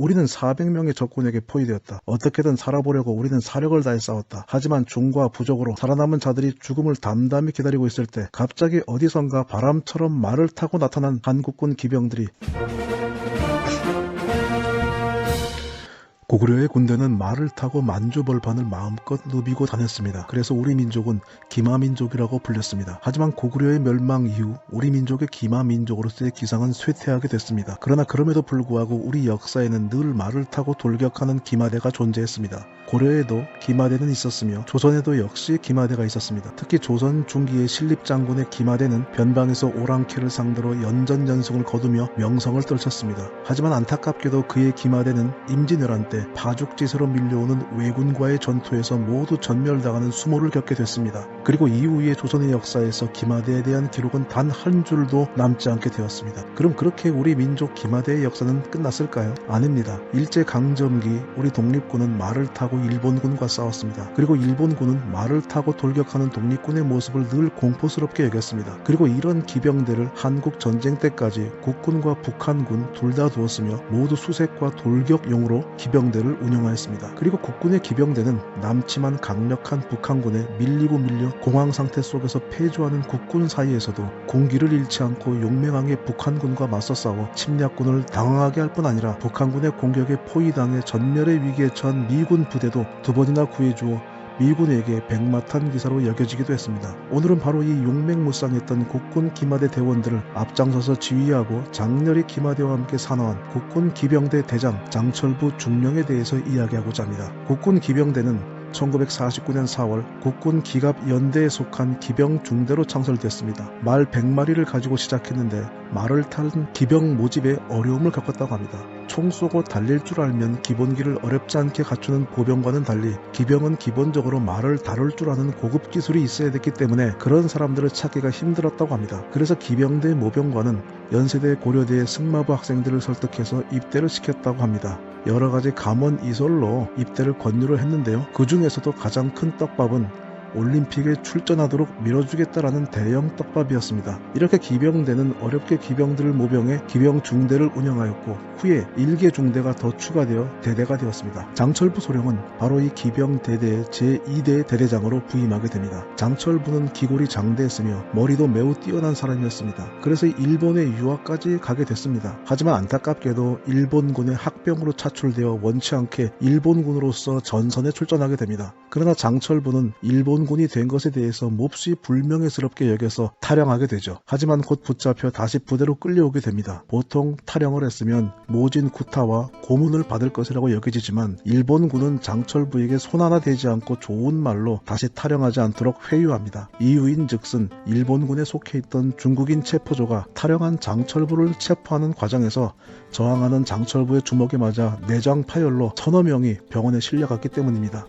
우리는 400명의 적군에게 포위되었다. 어떻게든 살아보려고 우리는 사력을 다해 싸웠다. 하지만 중과 부족으로 살아남은 자들이 죽음을 담담히 기다리고 있을 때 갑자기 어디선가 바람처럼 말을 타고 나타난 한국군 기병들이 고구려의 군대는 말을 타고 만주 벌판을 마음껏 누비고 다녔습니다. 그래서 우리 민족은 기마민족이라고 불렸습니다. 하지만 고구려의 멸망 이후 우리 민족의 기마민족으로서의 기상은 쇠퇴하게 됐습니다. 그러나 그럼에도 불구하고 우리 역사에는 늘 말을 타고 돌격하는 기마대가 존재했습니다. 고려에도 기마대는 있었으며 조선에도 역시 기마대가 있었습니다. 특히 조선 중기의 신립장군의 기마대는 변방에서 오랑캐를 상대로 연전 연승을 거두며 명성을 떨쳤습니다. 하지만 안타깝게도 그의 기마대는 임진왜란 때 파죽지세로 밀려오는 왜군과의 전투에서 모두 전멸당하는 수모를 겪게 됐습니다. 그리고 이후의 조선의 역사에서 기마대에 대한 기록은 단 한 줄도 남지 않게 되었습니다. 그럼 그렇게 우리 민족 기마대의 역사는 끝났을까요? 아닙니다. 일제 강점기 우리 독립군은 말을 타고 일본군과 싸웠습니다. 그리고 일본군은 말을 타고 돌격하는 독립군의 모습을 늘 공포스럽게 여겼습니다. 그리고 이런 기병대를 한국 전쟁 때까지 국군과 북한군 둘 다 두었으며 모두 수색과 돌격용으로 기병 대를 운영하였습니다. 그리고 국군의 기병대는 남침한 강력한 북한군에 밀리고 밀려 공황 상태 속에서 패주하는 국군 사이에서도 공기를 잃지 않고 용맹하게 북한군과 맞서 싸워 침략군을 당황하게 할 뿐 아니라 북한군의 공격에 포위당해 전멸의 위기에 처한 미군 부대도 두 번이나 구해주어 미군에게 백마탄 기사로 여겨지기도 했습니다. 오늘은 바로 이 용맹무쌍했던 국군 기마대 대원들을 앞장서서 지휘하고 장렬히 기마대와 함께 산화한 국군 기병대 대장 장철부 중령에 대해서 이야기하고자 합니다. 국군 기병대는 1949년 4월 국군 기갑 연대에 속한 기병 중대로 창설됐습니다. 말 100마리를 가지고 시작했는데 말을 탄 기병 모집에 어려움을 겪었다고 합니다. 총 쏘고 달릴 줄 알면 기본기를 어렵지 않게 갖추는 보병과는 달리 기병은 기본적으로 말을 다룰 줄 아는 고급 기술이 있어야 됐기 때문에 그런 사람들을 찾기가 힘들었다고 합니다. 그래서 기병대 모병과는 연세대 고려대 승마부 학생들을 설득해서 입대를 시켰다고 합니다. 여러 가지 감원 이설로 입대를 권유를 했는데요. 그 중에서도 가장 큰 떡밥은 올림픽에 출전하도록 밀어주겠다라는 대형 떡밥이었습니다. 이렇게 기병대는 어렵게 기병들을 모병해 기병 중대를 운영하였고 후에 일개 중대가 더 추가되어 대대가 되었습니다. 장철부 소령은 바로 이 기병 대대의 제2대 대대장으로 부임하게 됩니다. 장철부는 기골이 장대했으며 머리도 매우 뛰어난 사람이었습니다. 그래서 일본에 유학까지 가게 됐습니다. 하지만 안타깝게도 일본군의 학병으로 차출되어 원치 않게 일본군으로서 전선에 출전하게 됩니다. 그러나 장철부는 일본 일본군이 된 것에 대해서 몹시 불명예스럽게 여겨서 탈영하게 되죠. 하지만 곧 붙잡혀 다시 부대로 끌려오게 됩니다. 보통 탈영을 했으면 모진 구타와 고문을 받을 것이라고 여겨지지만 일본군은 장철부에게 손 하나 대지 않고 좋은 말로 다시 탈영하지 않도록 회유합니다. 이유인 즉슨 일본군에 속해 있던 중국인 체포조가 탈영한 장철부를 체포하는 과정에서 저항하는 장철부의 주먹에 맞아 내장 파열로 서너 명이 병원에 실려갔기 때문입니다.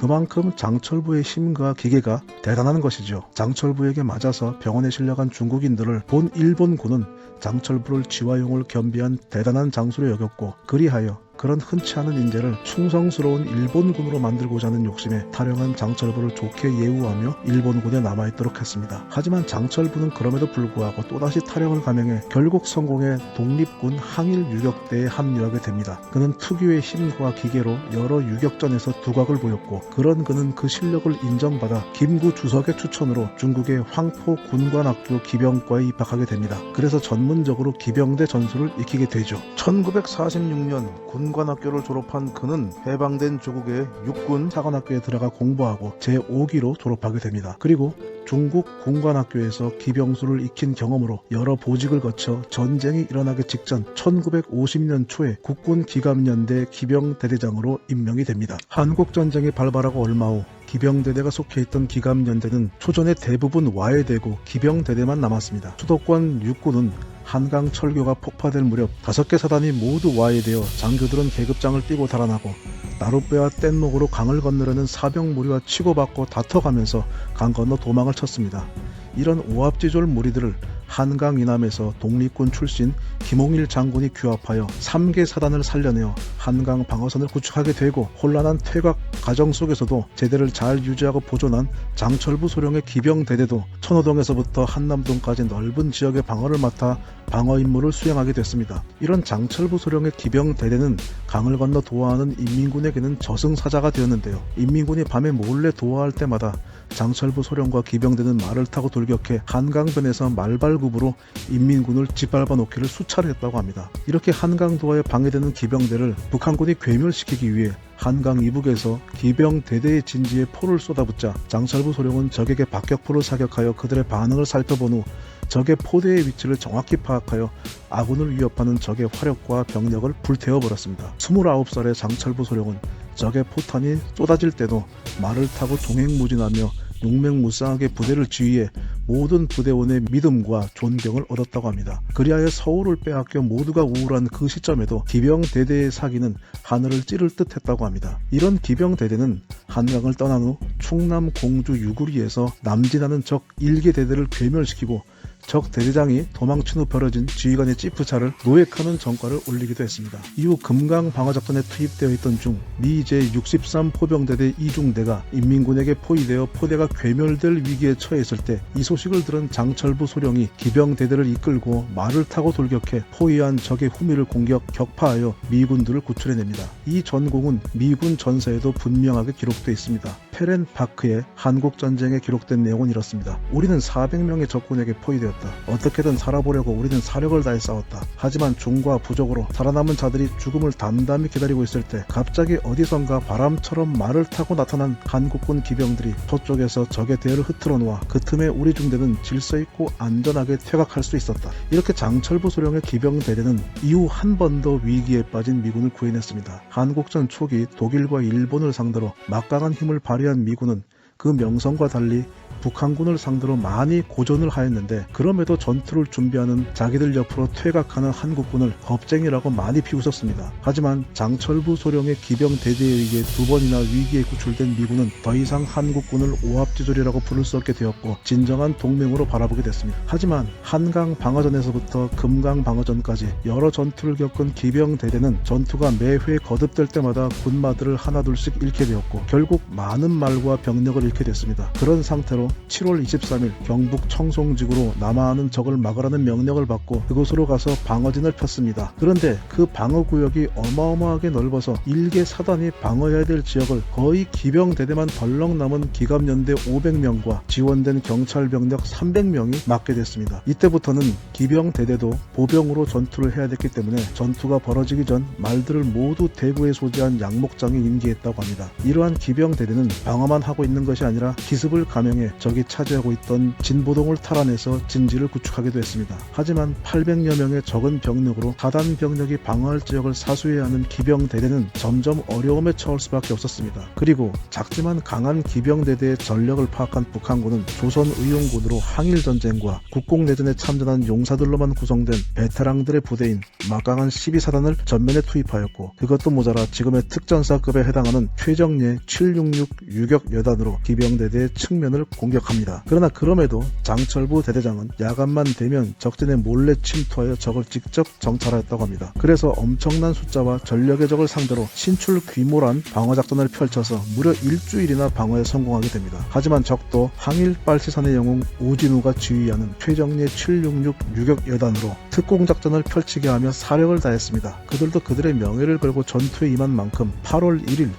그만큼 장철부의 힘과 기계가 대단한 것이죠. 장철부에게 맞아서 병원에 실려간 중국인들을 본 일본군은 장철부를 지화용을 겸비한 대단한 장수로 여겼고 그리하여 그런 흔치 않은 인재를 충성스러운 일본군으로 만들고자 하는 욕심에 탈영한 장철부를 좋게 예우하며 일본군에 남아있도록 했습니다. 하지만 장철부는 그럼에도 불구하고 또다시 탈영을 감행해 결국 성공해 독립군 항일 유격대에 합류하게 됩니다. 그는 특유의 힘과 기계로 여러 유격전에서 두각을 보였고 그런 그는 그 실력을 인정받아 김구 주석의 추천으로 중국의 황포 군관학교 기병과에 입학하게 됩니다. 그래서 전문적으로 기병대 전술을 익히게 되죠. 1946년 군 군관학교를 졸업한 그는 해방된 조국의 육군 사관학교에 들어가 공부하고 제5기로 졸업하게 됩니다. 그리고 중국 군관학교에서 기병수를 익힌 경험으로 여러 보직을 거쳐 전쟁이 일어나기 직전 1950년 초에 국군 기갑연대 기병 대대장으로 임명이 됩니다. 한국 전쟁이 발발하고 얼마 후 기병대대가 속해 있던 기갑연대는 초전의 대부분 와해되고 기병대대만 남았습니다. 수도권 육군은 한강 철교가 폭파될 무렵 다섯 개 사단이 모두 와해되어 장교들은 계급장을 띠고 달아나고 나룻배와 뗏목으로 강을 건너려는 사병 무리와 치고받고 다퉈가면서 강 건너 도망을 쳤습니다. 이런 오합지졸 무리들을 한강 이남에서 독립군 출신 김홍일 장군이 규합하여 3개 사단을 살려내어 한강 방어선을 구축하게 되고 혼란한 퇴각 과정 속에서도 제대를 잘 유지하고 보존한 장철부 소령의 기병대대도 천호동에서부터 한남동까지 넓은 지역의 방어를 맡아 방어 임무를 수행하게 됐습니다. 이런 장철부 소령의 기병대대는 강을 건너 도하하는 인민군에게는 저승사자가 되었는데요. 인민군이 밤에 몰래 도하할 때마다 장철부 소령과 기병대는 말을 타고 돌격해 한강변에서 말발굽으로 인민군을 짓밟아 놓기를 수차례 했다고 합니다. 이렇게 한강도하에 방해되는 기병대를 북한군이 괴멸시키기 위해 한강 이북에서 기병 대대의 진지에 포를 쏟아붓자 장철부 소령은 적에게 박격포를 사격하여 그들의 반응을 살펴본 후 적의 포대의 위치를 정확히 파악하여 아군을 위협하는 적의 화력과 병력을 불태워버렸습니다. 29살의 장철부 소령은 적의 포탄이 쏟아질 때도 말을 타고 종횡무진하며 용맹무쌍하게 부대를 지휘해 모든 부대원의 믿음과 존경을 얻었다고 합니다. 그리하여 서울을 빼앗겨 모두가 우울한 그 시점에도 기병대대의 사기는 하늘을 찌를 듯 했다고 합니다. 이런 기병대대는 한강을 떠난 후 충남 공주 유구리에서 남진하는 적 1개 대대를 괴멸시키고 적 대대장이 도망친 후 벌어진 지휘관의 찌푸차를 노획하는 전과를 올리기도 했습니다. 이후 금강 방어작전에 투입되어 있던 중 미 제63 포병대대 이중대가 인민군에게 포위되어 포대가 괴멸될 위기에 처했을 때 이 소식을 들은 장철부 소령이 기병대대를 이끌고 말을 타고 돌격해 포위한 적의 후미를 공격 격파하여 미군들을 구출해냅니다. 이 전공은 미군 전사에도 분명하게 기록되어 있습니다. 페렌 파크의 한국 전쟁에 기록된 내용은 이렇습니다. 우리는 400명의 적군에게 포위되었다. 어떻게든 살아보려고 우리는 사력을 다해 싸웠다. 하지만 중과 부족으로 살아남은 자들이 죽음을 담담히 기다리고 있을 때 갑자기 어디선가 바람처럼 말을 타고 나타난 한국군 기병들이 서쪽에서 적의 대를 흐트러 놓아 그 틈에 우리 중대는 질서 있고 안전하게 퇴각할 수 있었다. 이렇게 장철부 소령의 기병 대대는 이후 한 번 더 위기에 빠진 미군을 구해냈습니다. 한국전 초기 독일과 일본을 상대로 막강한 힘을 발휘한 미군은 그 명성과 달리 북한군을 상대로 많이 고전을 하였는데 그럼에도 전투를 준비하는 자기들 옆으로 퇴각하는 한국군을 겁쟁이라고 많이 비웃었습니다. 하지만 장철부 소령의 기병 대대에 의해 두 번이나 위기에 구출된 미군은 더 이상 한국군을 오합지졸이라고 부를 수 없게 되었고 진정한 동맹으로 바라보게 됐습니다. 하지만 한강 방어전에서부터 금강 방어전까지 여러 전투를 겪은 기병 대대는 전투가 매회 거듭될 때마다 군마들을 하나둘씩 잃게 되었고 결국 많은 말과 병력을 잃게 됐습니다. 그런 상태로 7월 23일 경북 청송지구로 남하하는 적을 막으라는 명령을 받고 그곳으로 가서 방어진을 폈습니다. 그런데 그 방어구역이 어마어마하게 넓어서 일개 사단이 방어해야 될 지역을 거의 기병대대만 덜렁 남은 기갑연대 500명과 지원된 경찰 병력 300명이 막게 됐습니다. 이때부터는 기병대대도 보병으로 전투를 해야 됐기 때문에 전투가 벌어지기 전 말들을 모두 대구에 소지한 양목장에 임기했다고 합니다. 이러한 기병대대는 방어만 하고 있는 것이 아니라 기습을 감행해 적이 차지하고 있던 진보동을 탈환해서 진지를 구축하기도 했습니다. 하지만 800여 명의 적은 병력으로 사단 병력이 방어할 지역을 사수해야 하는 기병 대대는 점점 어려움에 처할 수밖에 없었습니다. 그리고 작지만 강한 기병 대대의 전력을 파악한 북한군은 조선 의용군으로 항일 전쟁과 국공 내전에 참전한 용사들로만 구성된 베테랑들의 부대인 막강한 12사단을 전면에 투입하였고 그것도 모자라 지금의 특전사급에 해당하는 최정예 766 유격 여단으로 기병대대의 측면을 공격합니다. 그러나 그럼에도 장철부 대대장은 야간만 되면 적진에 몰래 침투하여 적을 직접 정찰하였다고 합니다. 그래서 엄청난 숫자와 전력의 적을 상대로 신출 귀몰한 방어작전을 펼쳐서 무려 일주일이나 방어에 성공하게 됩니다. 하지만 적도 항일 빨치산의 영웅 오진우가 지휘하는 최정예 766 유격 여단으로 특공작전을 펼치게 하며 사력을 다했습니다. 그들도 그들의 명예를 걸고 전투에 임한 만큼 8월 1일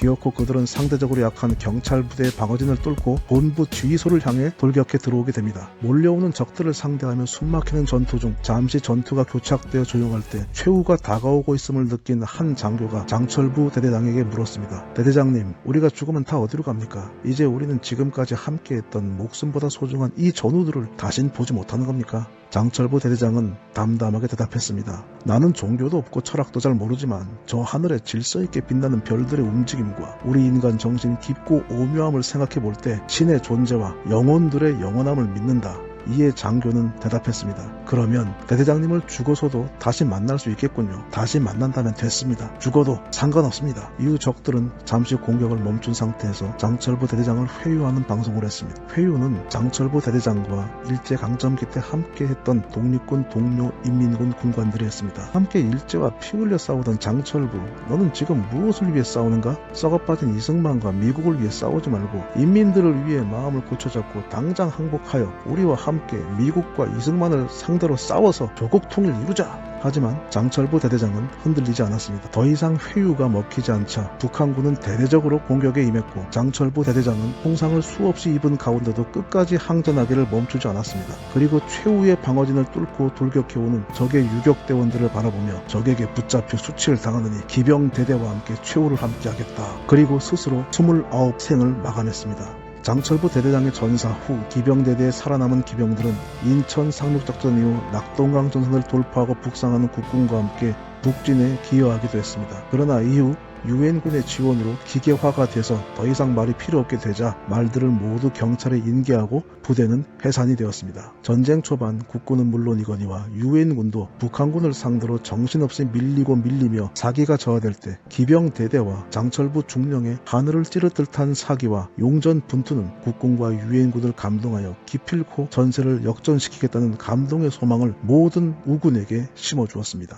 기어코 그들은 상대적으로 약한 경찰 부대의 방어진을 뚫고 본부 주의소를 향해 돌격해 들어오게 됩니다. 몰려오는 적들을 상대하며 숨막히는 전투 중 잠시 전투가 교착되어 조용할 때 최후가 다가오고 있음을 느낀 한 장교가 장철부 대대장에게 물었습니다. 대대장님, 우리가 죽으면 다 어디로 갑니까? 이제 우리는 지금까지 함께했던 목숨보다 소중한 이 전우들을 다신 보지 못하는 겁니까? 장철부 대대장은 담담하게 대답했습니다. 나는 종교도 없고 철학도 잘 모르지만 저 하늘에 질서 있게 빛나는 별들의 움직임 과 우리 인간 정신 깊고 오묘함을 생각해 볼 때 신의 존재와 영혼들의 영원함을 믿는다. 이에 장교는 대답했습니다. 그러면 대대장님을 죽어서도 다시 만날 수 있겠군요. 다시 만난다면 됐습니다. 죽어도 상관없습니다. 이후 적들은 잠시 공격을 멈춘 상태에서 장철부 대대장을 회유하는 방송을 했습니다. 회유는 장철부 대대장과 일제 강점기 때 함께 했던 독립군 동료 인민군 군관들이 했습니다. 함께 일제와 피 흘려 싸우던 장철부 너는 지금 무엇을 위해 싸우는가? 썩어빠진 이승만과 미국을 위해 싸우지 말고 인민들을 위해 마음을 고쳐잡고 당장 항복하여 우리와 함께 미국과 이승만을 상대로 싸워서 조국 통일 이루자. 하지만 장철부 대대장은 흔들리지 않았습니다. 더 이상 회유가 먹히지 않자 북한군은 대대적으로 공격에 임했고 장철부 대대장은 홍상을 수없이 입은 가운데도 끝까지 항전하기를 멈추지 않았습니다. 그리고 최후의 방어진을 뚫고 돌격해오는 적의 유격대원들을 바라보며 적에게 붙잡혀 수치를 당하느니 기병대대와 함께 최후를 함께하겠다. 그리고 스스로 29생을 마감했습니다. 장철부 대대장의 전사 후 기병대대에 살아남은 기병들은 인천 상륙작전 이후 낙동강 전선을 돌파하고 북상하는 국군과 함께 북진에 기여하기도 했습니다. 그러나 이후 유엔군의 지원으로 기계화가 돼서 더 이상 말이 필요 없게 되자 말들을 모두 경찰에 인계하고 부대는 해산이 되었습니다. 전쟁 초반 국군은 물론이거니와 유엔군도 북한군을 상대로 정신없이 밀리고 밀리며 사기가 저하될 때 기병대대와 장철부 중령의 하늘을 찌를 듯한 사기와 용전 분투는 국군과 유엔군을 감동하여 기필코 전세를 역전시키겠다는 감동의 소망을 모든 우군에게 심어주었습니다.